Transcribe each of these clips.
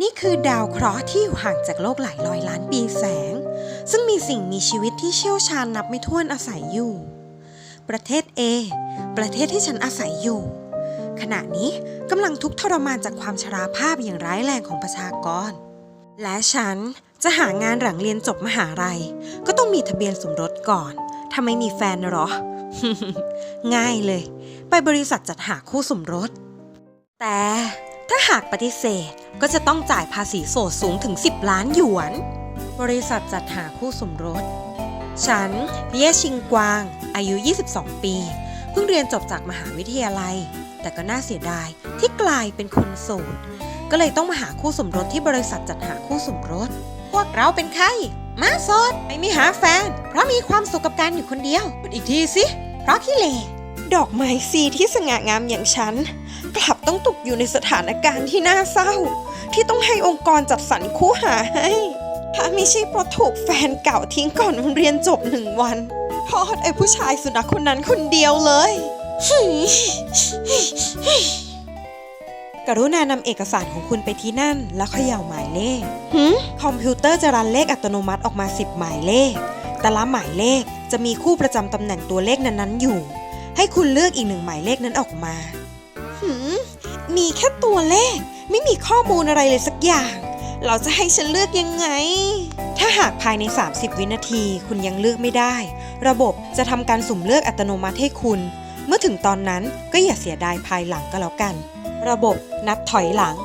นี่คือดาวเคราะห์ที่อยู่ห่างจากโลกหลายร้อยล้านปีแสง ซึ่งมีสิ่งมีชีวิตที่เชี่ยวชาญนับไม่ถ้วนอาศัยอยู่ ประเทศ A ประเทศที่ฉันอาศัยอยู่ ขณะนี้กำลังทุกข์ทรมานจากความชราภาพอย่างร้ายแรงของประชากร และฉันจะหางานหลังเรียนจบมหาลัย ก็ต้องมีทะเบียนสมรสก่อนถ้าไม่มีแฟนหรอ ง่ายเลย ไปบริษัทจัดหาคู่สมรส แต่ ถ้าหากปฏิเสธก็จะต้องจ่ายภาษีโสดสูงถึง 10 ล้านหยวน บริษัทจัดหาคู่สมรส ฉัน เย่ชิงกวาง อายุ 22 ปี เพิ่งเรียนจบจากมหาวิทยาลัย แต่ก็น่าเสียดายที่กลายเป็นคนโสด ก็เลยต้องมาหาคู่สมรสที่บริษัทจัดหาคู่สมรส พวกเราเป็นใคร มาโสด ไม่มีหาแฟน เพราะมีความสุขกับการอยู่คนเดียวพูดอีกทีสิ เพราะขี้เหร่ ดอกไม้สีที่สง่างามอย่างฉัน กลับต้องตกอยู่ในสถานการณ์ที่น่าเศร้า ที่ต้องให้องค์กรจัดสรรคู่หาให้ถ้าไม่ใช่เพราะถูกแฟนเก่าทิ้งก่อนเรียนจบหนึ่งวันโทอดไอ้ผู้ชายสุนัขคนนั้นคนเดียวเลย กรุณานำเอกสารของคุณไปที่นั่น แล้วเขย่าหมายเลขคอมพิวเตอร์จะรันเลขอัตโนมัติออกมา 10 หมายเลข แต่ละหมายเลขจะมีคู่ประจำตำแหน่งตัวเลขนั้นๆอยู่ ให้คุณเลือกอีกหนึ่งหมายเลขนั้นออกมาหืมมีแค่ตัวเลข ไม่มีข้อมูลอะไรเลยสักอย่าง เราจะให้ฉันเลือกยังไง ถ้าหากภายใน 30 วินาทีคุณยังเลือกไม่ได้ ระบบจะทำการสุ่มเลือกอัตโนมัติให้คุณ เมื่อถึงตอนนั้นก็อย่าเสียดายภายหลังก็แล้วกัน ระบบนับถอยหลัง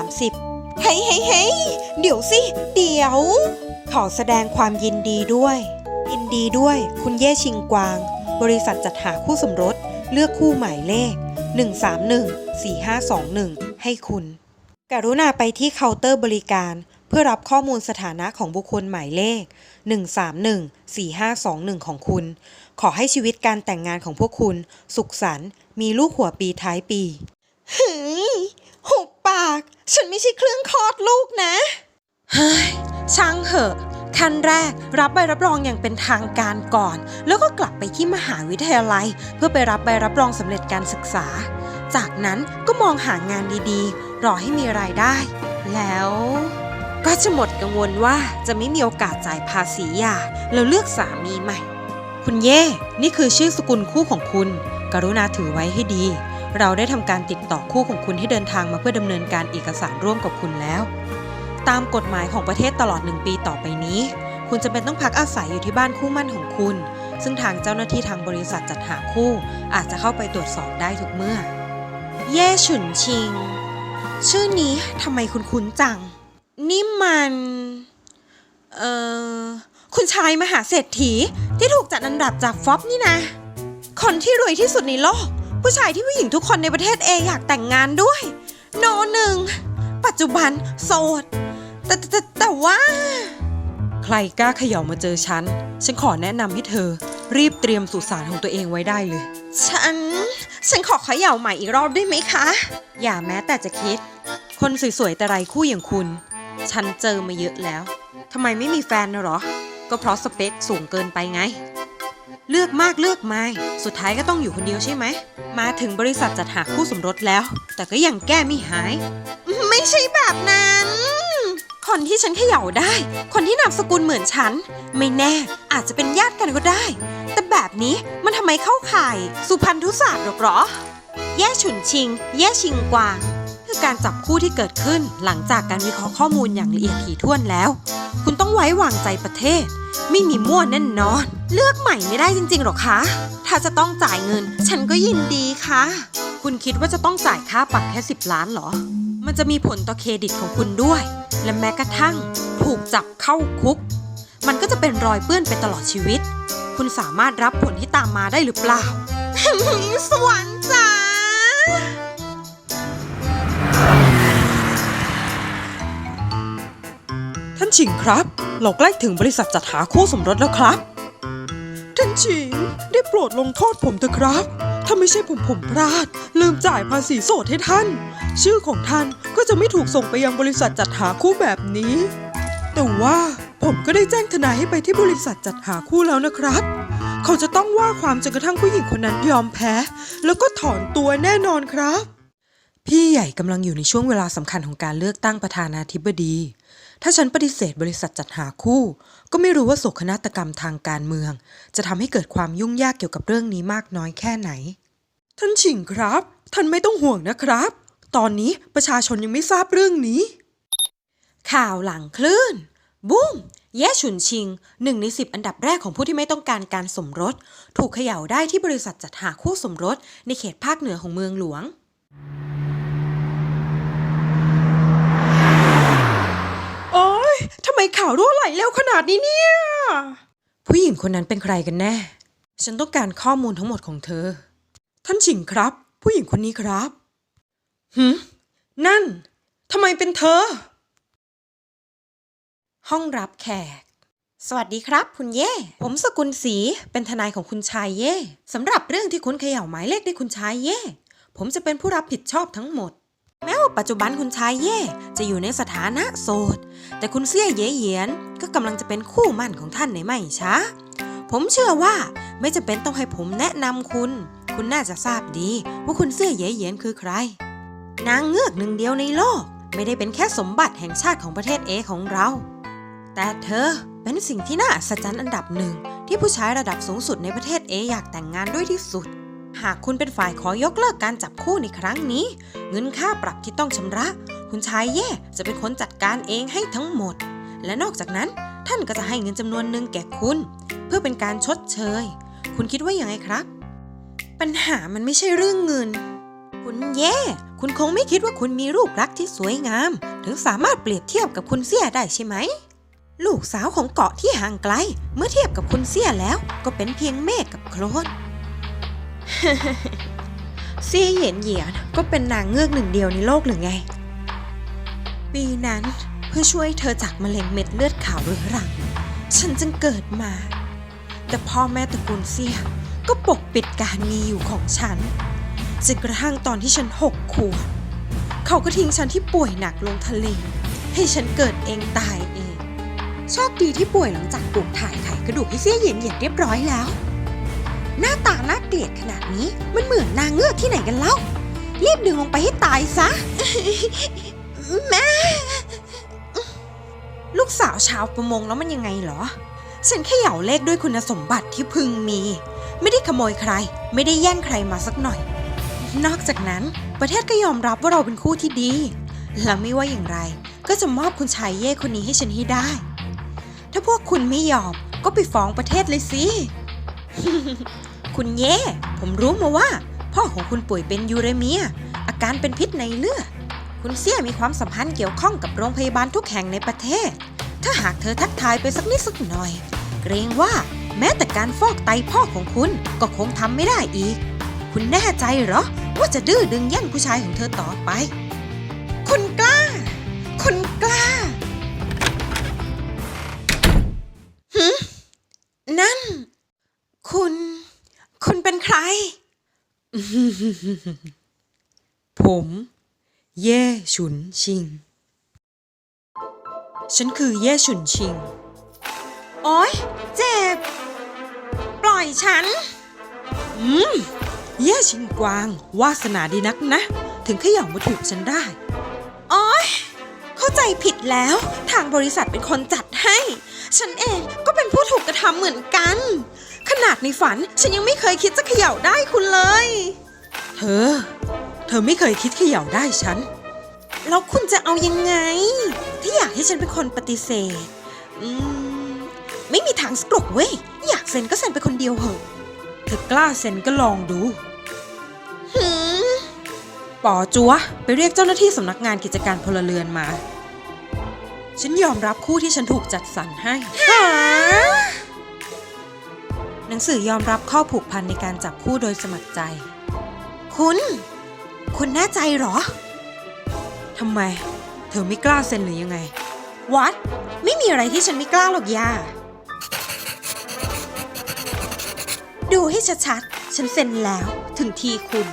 30เฮ้ยเฮ้ยเฮ้ยเดี๋ยวสิ เดี๋ยว ขอแสดงความยินดีด้วย ยินดีด้วย คุณเย่ชิงกวาง บริษัทจัดหาคู่สมรส เลือกคู่หมายเลข 131-4521 ให้คุณ กรุณาไปที่เคาน์เตอร์บริการ เพื่อรับข้อมูลสถานะของบุคคลหมายเลข 131-4521 ของคุณ ขอให้ชีวิตการแต่งงานของพวกคุณ สุขสันต์มีลูกหัวปีท้ายปีเฮ้ยหุบปาก ฉันไม่ใช่เครื่องคลอดลูกนะ เฮ้ยช่างเหอะ ขั้นแรกรับใบรับรองอย่างเป็นทางการก่อน แล้วก็กลับไปที่มหาวิทยาลัย เพื่อไปรับใบรับรองสำเร็จการศึกษา จากนั้นก็มองหางานดีๆ รอให้มีรายได้ แล้วก็จะหมดกังวลว่าจะไม่มีโอกาสจ่ายภาษีหย่าแล้วเลือกสามีใหม่ คุณเย่ นี่คือชื่อสกุลคู่ของคุณ กรุณาถือไว้ให้ดี เราได้ทำการติดต่อคู่ของคุณให้เดินทางมาเพื่อดำเนินการเอกสารร่วมกับคุณแล้ว ตามกฎหมายของประเทศตลอดหนึ่งปีต่อไปนี้ คุณจะเป็นต้องพักอาศัยอยู่ที่บ้านคู่มั่นของคุณ ซึ่งทางเจ้าหน้าที่ทางบริษัทจัดหาคู่ อาจจะเข้าไปตรวจสอบได้ทุกเมื่อ เย่ฉุนชิง ชื่อนี้ทำไมคุณคุ้นจัง นี่มัน เอ่อ คุณชายมหาเศรษฐีที่ถูกจัดอันดับจากฟอบนี่นะ คนที่รวยที่สุดในโลก ผู้ชายที่ผู้หญิงทุกคนในประเทศเออยากแต่งงานด้วย โนหนึ่งปัจจุบันโสด แต่แต่แต่แต่ว่า ใครกล้าเขย่ามาเจอฉัน ฉันขอแนะนำให้เธอ รีบเตรียมสุสานของตัวเองไว้ได้เลย ฉัน ฉันขอเขย่าใหม่อีกรอบได้ไหมคะ อย่าแม้แต่จะคิด คนสวยๆแต่ไรคู่อย่างคุณ ฉันเจอมาเยอะแล้วทำไมไม่มีแฟนนะเหรอ ก็เพราะสเปคสูงเกินไปไง เลือกมากเลือกไม่สุดท้ายก็ต้องอยู่คนเดียวใช่ไหม มาถึงบริษัทจัดหาคู่สมรสแล้ว แต่ก็ยังแก้ไม่หาย ไม่ใช่แบบนั้น คนที่ฉันเขย่าได้ คนที่นามสกุลเหมือนฉัน ไม่แน่อาจจะเป็นญาติกันก็ได้ แต่แบบนี้มันทำไมเข้าข่าย สุพรรณทุศาสตร์หรอกเหรอ แย่ฉุนชิง แย่ชิงกวาง คือการจับคู่ที่เกิดขึ้นหลังจากการวิเคราะห์ข้อมูลอย่างละเอียดถี่ถ้วนแล้ว คุณต้องไว้วางใจประเทศ ไม่มีมั่วแน่นอน เลือกใหม่ไม่ได้จริงๆหรอคะ ถ้าจะต้องจ่ายเงิน ฉันก็ยินดีค่ะ คุณคิดว่าจะต้องจ่ายค่าปรับแค่ 10 ล้านหรอ มันจะมีผลต่อเครดิตของคุณด้วย และแม้กระทั่งถูกจับเข้าคุก มันก็จะเป็นรอยเปื้อนไปตลอดชีวิต คุณสามารถรับผลที่ตามมาได้หรือเปล่า สวรรค์จ๋าท่านชิงครับ เราใกล้ถึงบริษัทจัดหาคู่สมรสแล้วครับ ท่านชิง ได้โปรดลงโทษผมเถอะครับ ถ้าไม่ใช่ผมผมพลาด ลืมจ่ายภาษีโสดให้ท่าน ชื่อของท่านก็จะไม่ถูกส่งไปยังบริษัทจัดหาคู่แบบนี้ แต่ว่าผมก็ได้แจ้งทนายให้ไปที่บริษัทจัดหาคู่แล้วนะครับ เขาจะต้องว่าความจนกระทั่งผู้หญิงคนนั้นยอมแพ้ แล้วก็ถอนตัวแน่นอนครับ พี่ใหญ่กำลังอยู่ในช่วงเวลาสำคัญของการเลือกตั้งประธานาธิบดี ถ้าฉันปฏิเสธบริษัทจัดหาคู่ ก็ไม่รู้ว่าโศกนาฏกรรมทางการเมือง จะทำให้เกิดความยุ่งยากเกี่ยวกับเรื่องนี้มากน้อยแค่ไหน ท่านฉิงครับ ท่านไม่ต้องห่วงนะครับ ตอนนี้ประชาชนยังไม่ทราบเรื่องนี้ ข่าวหลังคลื่น บุ้ม แย่ฉุนชิง หนึ่งในสิบอันดับแรกของผู้ที่ไม่ต้องการการสมรส ถูกเขย่าได้ที่บริษัทจัดหาคู่สมรส ในเขตภาคเหนือของเมืองหลวงโอ๊ยทำไมข่าวรั่วไหลเร็วขนาดนี้เนี่ย ผู้หญิงคนนั้นเป็นใครกันแน่ ฉันต้องการข้อมูลทั้งหมดของเธอ ท่านฉิงครับ ผู้หญิงคนนี้ครับ หืมนั่น ทำไมเป็นเธอ ห้องรับแขก สวัสดีครับ คุณเย่ ผมสกุลศรีเป็นทนายของคุณชายเย่สำหรับเรื่องที่คุณเขย่าหมายเลขได้คุณชายเย่ ผมจะเป็นผู้รับผิดชอบทั้งหมด แม้ว่าปัจจุบันคุณชายเย่จะอยู่ในสถานะโสด แต่คุณเสี่ยเย่เหยียน ก็กำลังจะเป็นคู่มั่นของท่านในไม่ช้า ผมเชื่อว่าไม่จำเป็นต้องให้ผมแนะนำคุณ คุณน่าจะทราบดีว่าคุณเสี่ยเย่เหยียนคือใคร นางเงือกหนึ่งเดียวในโลก ไม่ได้เป็นแค่สมบัติแห่งชาติของประเทศเอของเรา แต่เธอเป็นสิ่งที่น่าอัศจรรย์อันดับหนึ่ง ที่ผู้ชายระดับสูงสุดในประเทศเออยากแต่งงานด้วยที่สุด หากคุณเป็นฝ่ายขอยกเลิกการจับคู่ในครั้งนี้ เงินค่าปรับที่ต้องชำระ คุณชายแย่จะเป็นคนจัดการเองให้ทั้งหมด และนอกจากนั้นท่านก็จะให้เงินจำนวนหนึ่งแก่คุณ เพื่อเป็นการชดเชย คุณคิดว่าอยังไงครับ ปัญหามันไม่ใช่เรื่องเงิน คุณแย่ คุณคงไม่คิดว่าคุณมีรูปลักษณ์ที่สวยงาม ถึงสามารถเปรียบเทียบกับคุณเสี่ยได้ใช่ไหม ลูกสาวของเกาะที่ห่างไกล เมื่อเทียบกับคุณเสี่ยแล้ว ก็เป็นเพียงเมฆกับโคลนเสี่ยเหยียนเหยียนก็เป็นนางเงือกหนึ่งเดียวในโลกหรือไง ปีนั้นเพื่อช่วยเธอจากมะเร็งเม็ดเลือดขาวเรื้อรัง ฉันจึงเกิดมา แต่พ่อแม่ตระกูลเสี่ยก็ปกปิดการมีอยู่ของฉัน จนกระทั่งตอนที่ฉันหกขวบเขาก็ทิ้งฉันที่ป่วยหนักลงทะเล ให้ฉันเกิดเองตายเองโชคดีที่ป่วยหลังจากปลูกถ่ายไขกระดูกให้เสี้ยเหยียนเหยียนเรียบร้อยแล้ว หน้าตาน่าเกลียดขนาดนี้มันเหมือนนางเงือกที่ไหนกันเล่ารีบดึงลงไปให้ตายซะ แม่ ลูกสาวชาวประมงแล้วมันยังไงเหรอ ฉันแค่เหยาเลขด้วยคุณสมบัติที่พึงมี ไม่ได้ขโมยใคร ไม่ได้แย่งใครมาสักหน่อย นอกจากนั้นประเทศก็ยอมรับว่าเราเป็นคู่ที่ดี และไม่ว่าอย่างไร ก็จะมอบคุณชายเย่คนนี้ให้ฉันให้ได้ ถ้าพวกคุณไม่ยอมก็ไปฟ้องประเทศเลยสิ คุณเย่ ผมรู้มาว่า พ่อของคุณป่วยเป็นยูเรเมีย อาการเป็นพิษในเลือด คุณเสี่ยมีความสัมพันธ์เกี่ยวข้องกับโรงพยาบาลทุกแห่งในประเทศ ถ้าหากเธอทักทายไปสักนิดสักหน่อย เกรงว่าแม้แต่การฟอกไตพ่อของคุณก็คงทำไม่ได้อีก คุณแน่ใจเหรอ ว่าจะดื้อดึงแย่งผู้ชายของเธอต่อไป คุณกล้า คุณกล้าหืมนั่น คุณ คุณเป็นใคร ผม เย่ฉุนชิง ฉันคือเย่ฉุนชิง โอ๊ยเจ็บ ปล่อยฉัน อืม เย่ชิงกวาง วาสนาดีนักนะ ถึงขย่ามาถูกฉันได้โอ๊ยเข้าใจผิดแล้ว ทางบริษัทเป็นคนจัดให้ ฉันเองก็เป็นผู้ถูกกระทำเหมือนกัน ขนาดในฝันฉันยังไม่เคยคิดจะเขย่าได้คุณเลย เธอ เธอไม่เคยคิดเขย่าได้ฉัน แล้วคุณจะเอายังไง ที่อยากให้ฉันเป็นคนปฏิเสธ อืม ไม่มีทางสกรกเว้ย อยากเซ็นก็เซ็นไปคนเดียวเหอะเธอกล้าเซ็นก็ลองดู หืมปอจัวไปเรียกเจ้าหน้าที่สำนักงานกิจการพลเรือนมา ฉันยอมรับคู่ที่ฉันถูกจัดสรรให้หนังสือยอมรับข้อผูกพันในการจับคู่โดยสมัครใจ คุณ คุณแน่ใจเหรอทำไม เธอไม่กล้าเซ็นหรือยังไง วัด ไม่มีอะไรที่ฉันไม่กล้าหรอกยาดูให้ชัดๆ ฉันเซ็นแล้วถึงทีคุณ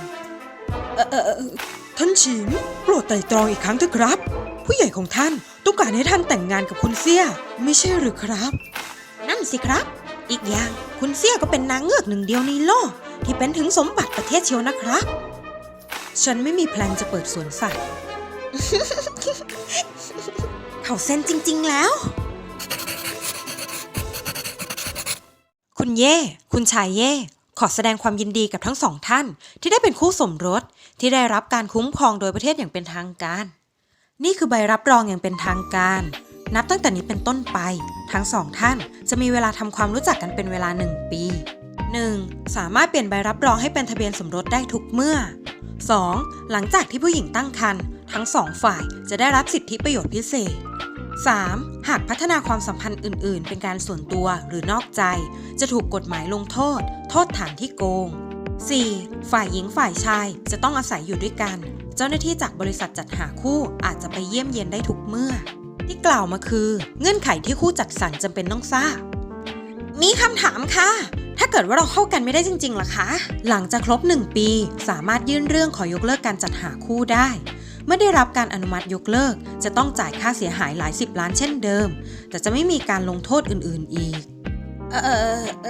ท่านฉินโปรดไตร่ตรองอีกครั้งเถอะครับ ผู้ใหญ่ของท่านต้องการให้ท่านแต่งงานกับคุณเสี่ยไม่ใช่หรือครับ นั่นสิครับ อีกอย่างคุณเสี่ยก็เป็นนางเงือกหนึ่งเดียวในโลก ที่เป็นถึงสมบัติประเทศเชียวนะครับฉฉันไม่มีแพลนจะเปิดสวนสัตว์เขาเส้นจริง ๆ แล้ว คุณเย่ คุณชายเย่ ขอแสดงความยินดีกับทั้งสองท่าน ที่ได้เป็นคู่สมรสที่ได้รับการคุ้มครองโดยประเทศอย่างเป็นทางการ นี่คือใบรับรองอย่างเป็นทางการ นับตั้งแต่นี้เป็นต้นไป ทั้งสองท่านจะมีเวลาทำความรู้จักกันเป็นเวลาหนึ่งปี 1. สามารถเปลี่ยนใบรับรองให้เป็นทะเบียนสมรสได้ทุกเมื่อ 2. หลังจากที่ผู้หญิงตั้งครรภ์ทั้งสองฝ่ายจะได้รับสิทธิประโยชน์พิเศษ 3. หากพัฒนาความสัมพันธ์อื่น ๆ เป็นการส่วนตัวหรือนอกใจ จะถูกกฎหมายลงโทษ โทษฐานที่โกง 4. ฝ่ายหญิงฝ่ายชายจะต้องอาศัยอยู่ด้วยกัน เจ้าหน้าที่จากบริษัทจัดหาคู่อาจจะไปเยี่ยมเยียนได้ทุกเมื่อ ที่กล่าวมาคือ เงื่อนไขที่คู่จัดสรรจำเป็นต้องทราบ มีคำถามค่ะ ถ้าเกิดว่าเราเข้ากันไม่ได้จริงๆล่ะคะ หลังจากครบ 1 ปี สามารถยื่นเรื่องขอยกเลิกการจัดหาคู่ได้ มื่อได้รับการอนุมัติยกเลิก จะต้องจ่ายค่าเสียหายหลายสิบล้านเช่นเดิม แต่จะไม่มีการลงโทษอื่นๆอีก เออเอ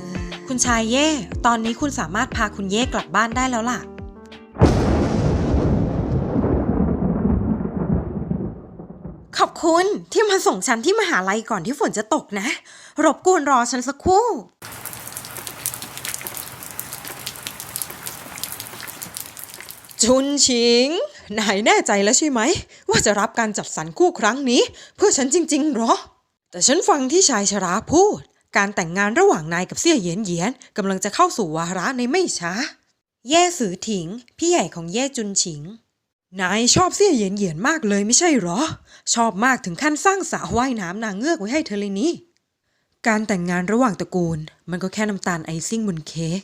อคุณชายเย่ ตอนนี้คุณสามารถพาคุณเย่กลับบ้านได้แล้วล่ะขอบคุณที่มาส่งฉันที่มหาลัยก่อนที่ฝนจะตกนะ รบกวนรอฉันสักครู่ จุนชิง นายแน่ใจแล้วใช่ไหม ว่าจะรับการจัดสรรคู่ครั้งนี้ เพื่อฉันจริง ๆ หรอ แต่ฉันฟังที่ชายชราพูด การแต่งงานระหว่างนายกับเสี่ยเหยียนเหยียนกำลังจะเข้าสู่วาระในไม่ช้า แย่สือถิง พี่ใหญ่ของแย่จุนชิง นายชอบเสี่ยเหยียนเหยียนมากเลยไม่ใช่หรอ ชอบมากถึงขั้นสร้างสระว่ายน้ำนางเงือกไว้ให้เธอเลยนี่การแต่งงานระหว่างตระกูล มันก็แค่น้ำตาลไอซิ่งบนเค้ก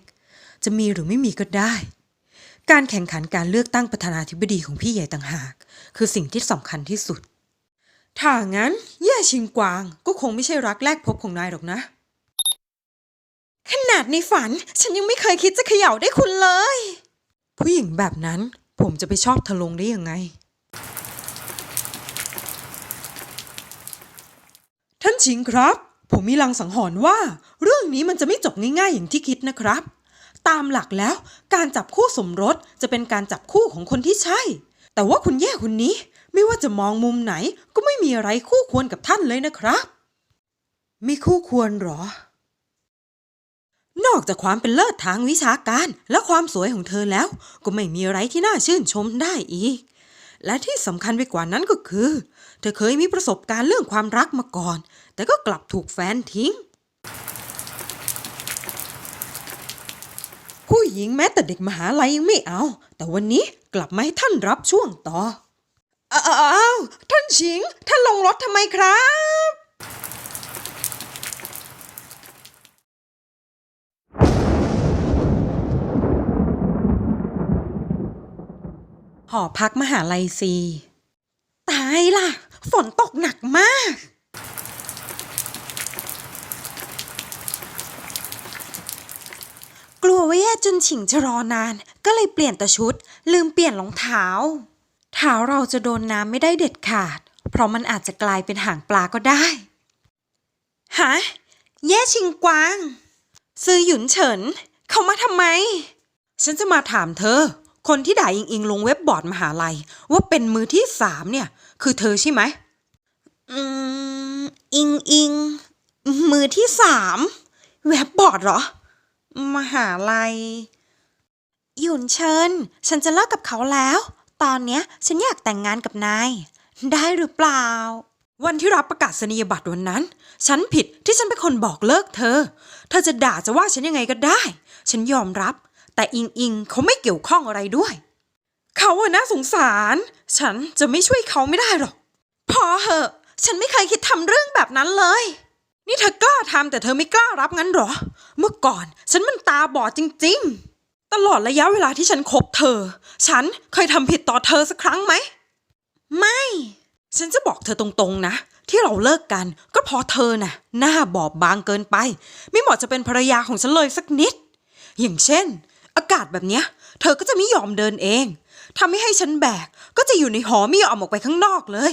จะมีหรือไม่มีก็ได้ การแข่งขันการเลือกตั้งประธานาธิบดีของพี่ใหญ่ต่างหาก คือสิ่งที่สำคัญที่สุด ถ้างั้นแย่ชิงกวางก็คงไม่ใช่รักแรกพบของนายหรอกนะ ขนาดในฝันฉันยังไม่เคยคิดจะเขย่าได้คุณเลย ผู้หญิงแบบนั้นผมจะไปชอบเธอลงได้ยังไง ท่านชิงครับ ผมมีลังสังหรณ์ว่า เรื่องนี้มันจะไม่จบง่ายๆอย่างที่คิดนะครับ ตามหลักแล้ว การจับคู่สมรสจะเป็นการจับคู่ของคนที่ใช่ แต่ว่าคุณแย่คนนี้ไม่ว่าจะมองมุมไหนก็ไม่มีอะไรคู่ควรกับท่านเลยนะครับม่คู่ควรหรอ นอกจากความเป็นเลิศทางวิชาการและความสวยของเธอแล้ว ก็ไม่มีอะไรที่น่าชื่นชมได้อีก และที่สำคัญไปกว่านั้นก็คือ เธอเคยมีประสบการณ์เรื่องความรักมาก่อน แต่ก็กลับถูกแฟนทิ้ง ผู้ หญิงแม้แต่เด็กมหาลัยยังไม่เอา แต่วันนี้กลับมาให้ท่านรับช่วงต่อ อ้าว ท่านชิง ท่านลงรถทำไมครับ หอพักมหาลัยซี ตายล่ะ ฝนตกหนักมาก ลัวว่าแย่จุนฉิงจะรอนาน ก็เลยเปลี่ยนแต่ชุด ลืมเปลี่ยนรองเท้า เท้าเราจะโดนน้ำไม่ได้เด็ดขาด เพราะมันอาจจะกลายเป็นหางปลาก็ได้ฮะแย่ชิงกวาง ซื้อหยุนเฉิน เขามาทำไม ฉันจะมาถามเธอ คนที่ด่าอิงอิงลงเว็บบอร์ดมหาลัย ว่าเป็นมือที่สามเนี่ย คือเธอใช่ไหมอืมอิงอิง มือที่สามเว็บบอร์ดเหรอ มหาลัย หยุนเชิญ ฉันจะเลิกกับเขาแล้ว ตอนเนี้ยฉันอยากแต่งงานกับนาย ได้หรือเปล่า วันที่รับประกาศนียบัตรวันนั้น ฉันผิดที่ฉันเป็นคนบอกเลิกเธอ เธอจะด่าจะว่าฉันยังไงก็ได้ ฉันยอมรับ แต่อิงอิงเขาไม่เกี่ยวข้องอะไรด้วย เขาอะน่าสงสาร ฉันจะไม่ช่วยเขาไม่ได้หรอก พอเหอะ ฉันไม่เคยคิดทำเรื่องแบบนั้นเลย นี่เธอกล้าทำแต่เธอไม่กล้ารับงั้นหรอ เมื่อก่อน ฉันมันตาบอดจริง ๆ ตลอดระยะเวลาที่ฉันคบเธอ ฉันเคยทำผิดต่อเธอสักครั้งไหม ไม่ ฉันจะบอกเธอตรงๆนะ ที่เราเลิกกันก็เพราะเธอน่ะ หน้าบอบบางเกินไป ไม่เหมาะจะเป็นภรรยาของฉันเลยสักนิด อย่างเช่น อากาศแบบเนี้ย เธอก็จะไม่ยอมเดินเองทำไม่ให้ฉันแบก ก็จะอยู่ในหอไม่ยอมออกไปข้างนอกเลย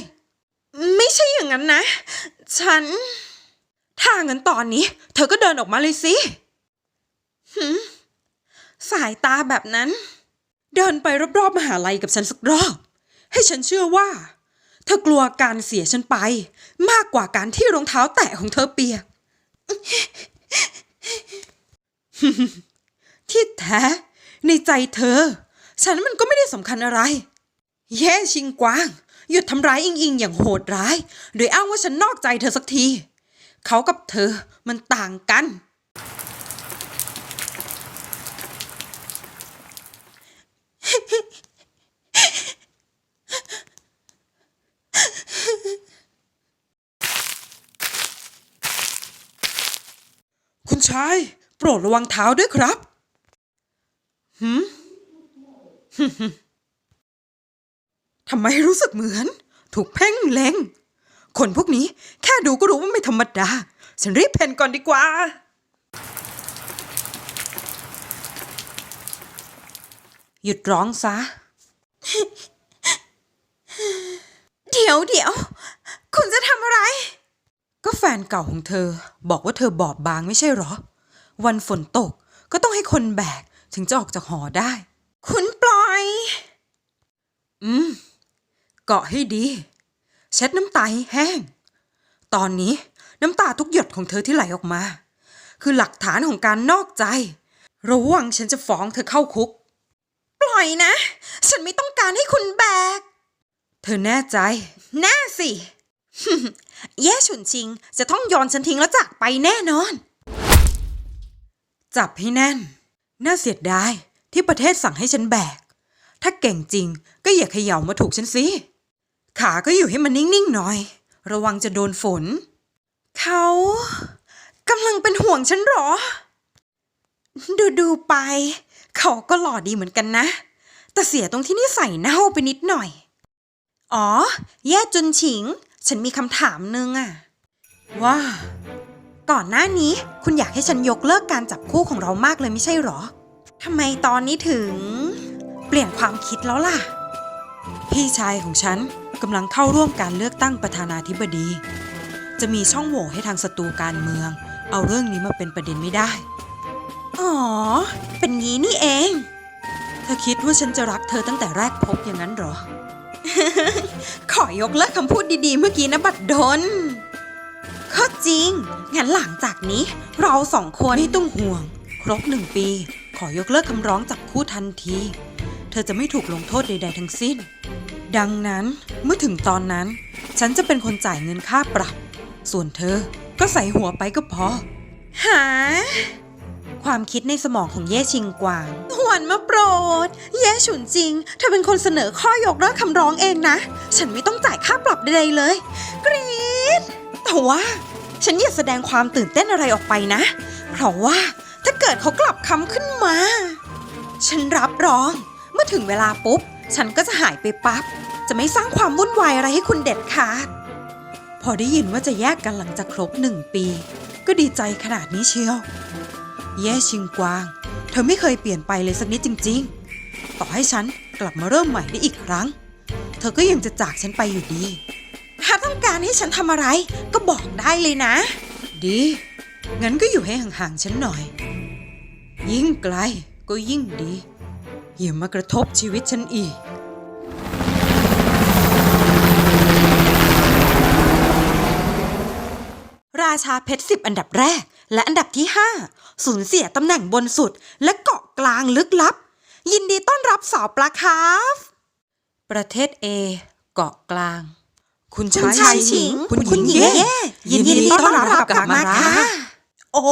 ไม่ใช่อย่างนั้นนะ ฉัน ถ้างั้นตอนนี้ เธอก็เดินออกมาเลยสิหืมสายตาแบบนั้น เดินไปรอบๆมหาลัยกับฉันสักรอบ ให้ฉันเชื่อว่า เธอกลัวการเสียฉันไป มากกว่าการที่รองเท้าแตะของเธอเปียกที่แท้ในใจเธอ ฉันมันก็ไม่ได้สำคัญอะไร แย่ชิงกวาง หยุดทำร้ายอิงอิงอย่างโหดร้าย โดยอ้างว่าฉันนอกใจเธอสักที เขากับเธอมันต่างกัน คุณชาย โปรดระวังเท้าด้วยครับหืมทำไมรู้สึกเหมือน ถูกเพ่งเล็ง คนพวกนี้แค่ดูก็รู้ว่าไม่ธรรมดา ฉันรีบเพ่นก่อนดีกว่า หยุดร้องซะ เดี๋ยวเดี๋ยว คุณจะทำอะไร ก็แฟนเก่าของเธอ บอกว่าเธอบอบบางไม่ใช่เหรอ วันฝนตกก็ต้องให้คนแบกถึงจะออกจากหอได้ คุณปล่อย อืม เกาะให้ดี เช็ดน้ำตาให้แห้ง ตอนนี้น้ำตาทุกหยดของเธอที่ไหลออกมา คือหลักฐานของการนอกใจ ระวังฉันจะฟ้องเธอเข้าคุก ปล่อยนะ ฉันไม่ต้องการให้คุณแบก เธอแน่ใจ แน่สิ แย่ฉุนชิง จะต้องโยนฉันทิ้งแล้วจากไปแน่นอน จับให้แน่น น่าเสียดายที่ประเทศสั่งให้ฉันแบก ถ้าเก่งจริงก็อย่าเขย่ามาถูกฉันสิ ขาก็อยู่ให้มันนิ่งๆหน่อย ระวังจะโดนฝน เขากำลังเป็นห่วงฉันเหรอ ดูดูๆไป เขาก็หล่อดีเหมือนกันนะ แต่เสียตรงที่นิสัยเน่าไปนิดหน่อย อ๋อ แย่จนฉิง ฉันมีคำถามนึงอะว่า ก่อนหน้านี้คุณอยากให้ฉันยกเลิกการจับคู่ของเรามากเลยไม่ใช่หรอทำไมตอนนี้ถึง เปลี่ยนความคิดแล้วล่ะ พี่ชายของฉันกำลังเข้าร่วมการเลือกตั้งประธานาธิบดี จะมีช่องโหว่ให้ทางศัตรูการเมือง เอาเรื่องนี้มาเป็นประเด็นไม่ได้ อ๋อ เป็นงี้นี่เอง เธอคิดว่าฉันจะรักเธอตั้งแต่แรกพบอย่างนั้นเหรอ ขอยกเลิกคำพูดดีๆ เมื่อกี้นะบัดดลก็จริง งั้นหลังจากนี้ เราสองคนไม่ต้องห่วง ครบหนึ่งปี ขอยกเลิกคำร้องจับคู่ทันที ธอจะไม่ถูกลงโทษใด ๆ ทั้งสิ้น ดังนั้นเมื่อถึงตอนนั้น ฉันจะเป็นคนจ่ายเงินค่าปรับ ส่วนเธอก็ใส่หัวไปก็พอ หา ความคิดในสมองของเย่ชิงกวางหวนมาโปรด เย่ฉุนจริง เธอเป็นคนเสนอข้อยกเลิกคำร้องเองนะ ฉันไม่ต้องจ่ายค่าปรับใดๆเลย กรี๊ดแต่ว่า ฉันอย่าแสดงความตื่นเต้นอะไรออกไปนะ เพราะว่าถ้าเกิดเขากลับคำขึ้นมา ฉันรับรอง เมื่อถึงเวลาปุ๊บ ฉันก็จะหายไปปับ๊บ จะไม่สร้างความวุ่นวายอะไรให้คุณเด็ดขาด พอได้ยินว่าจะแยกกันหลังจากครบหนึ่งปี ก็ดีใจขนาดนี้เชียว แย่ชิงกวาง เธอไม่เคยเปลี่ยนไปเลยสักนิดจริง ๆ ต่อให้ฉันกลับมาเริ่มใหม่ได้อีกครั้ง เธอก็ยังจะจากฉันไปอยู่ดี ถ้าต้องการให้ฉันทำอะไร ก็บอกได้เลยนะ ดี งั้นก็อยู่ให้ห่างๆฉันหน่อย ยิ่งไกลก็ยิ่งดี อย่ามากระทบชีวิตฉันอีก ราชาเพชรสิบอันดับแรก และอันดับที่ห้าสูญเสียตำแหน่งบนสุด และเกาะกลางลึกลับ ยินดีต้อนรับสาวปลาคาฟ ประเทศเอเกาะกลาง คุณคุณชายฉิงคุณหญิง คุณหญิงเย่เย่ยินดียินดีต้อนต้อนรัรับบกลับมากลับมาค่ะค่ะโอ้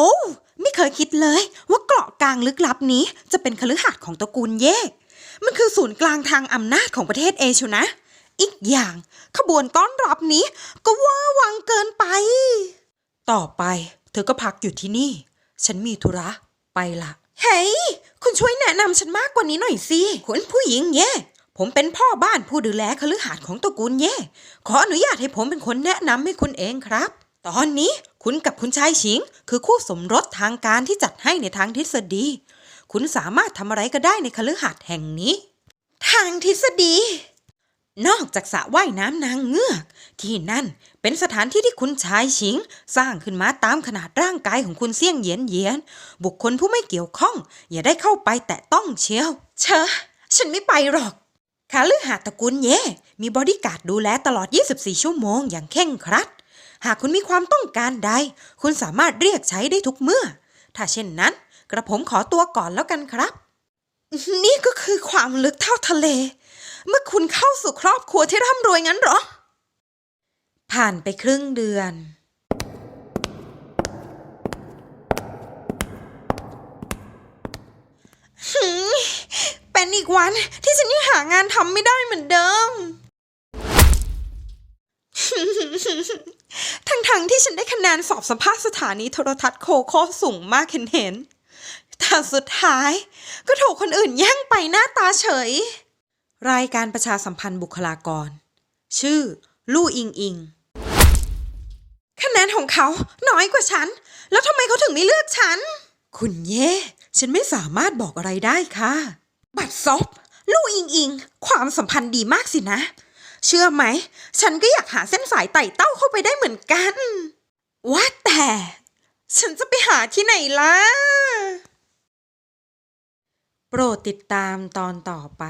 ไม่เคยคิดเลยว่าเกาะกลางลึกลับนี้จะเป็นคฤหาสน์ของตระกูลเย่ มันคือศูนย์กลางทางอำนาจของประเทศเอชูนะ อีกอย่างขบวนต้อนรับนี้ ก็เว่าวังเกินไป ต่อไปเธอก็พักอยู่ที่นี่ ฉันมีธุระไปละเฮ้ยคุณช่วยแนะนำฉันมากกว่านี้หน่อยสิคุณผู้หญิงเย่ผมเป็นพ่อบ้านผู้ดูแลคฤหาสน์ของตระกูลเย่ ขออนุญาตให้ผมเป็นคนแนะนำให้คุณเองครับ ตอนนี้คุณกับคุณชายชิง คือคู่สมรสทางการที่จัดให้ในทางทฤษฎี คุณสามารถทำอะไรก็ได้ในคฤหาสน์แห่งนี้ ทางทฤษฎี นอกจากสระว่ายน้ำนางเงือก ที่นั่นเป็นสถานที่ที่คุณชายชิง สร้างขึ้นมาตามขนาดร่างกายของคุณเสี่ยงเยียนเยียน บุคคลผู้ไม่เกี่ยวข้อง อย่าได้เข้าไปแตะต้องเชียว เชอะฉันไม่ไปหรอกคาลือหาดตระกูลเย่มีบอดี้การ์ดดูแลตลอด 24 ชั่วโมงอย่างเข่งครัด หากคุณมีความต้องการใด คุณสามารถเรียกใช้ได้ทุกเมื่อ ถ้าเช่นนั้น กระผมขอตัวก่อนแล้วกันครับ นี่ก็คือความลึกเท่าทะเล เมื่อคุณเข้าสู่ครอบครัวที่ร่ำรวยงั้นหรอ ผ่านไปครึ่งเดือนเป็นอีกวันที่ฉันยังหางานทำไม่ได้เหมือนเดิม ทั้งๆที่ฉันได้คะแนนสอบสัมภาษณ์สถานีโทรทัศน์โคโค่สูงมากเห็นเห็นๆแต่สุดท้ายก็ถูกคนอื่นแย่งไปหน้าตาเฉย รายการประชาสัมพันธ์บุคลากร ชื่อ ลู่อิงอิง คะแนนของเขาน้อยกว่าฉัน แล้วทำไมเขาถึงไม่เลือกฉัน คุณเย่ ฉันไม่สามารถบอกอะไรได้ค่ะ บัดซบลู่อิงอิง ความสัมพันธ์ดีมากสินะ เชื่อไหม ฉันก็อยากหาเส้นสายไต่เต้าเข้าไปได้เหมือนกัน ว่าแต่ ฉันจะไปหาที่ไหนล่ะ โปรดติดตามตอนต่อไป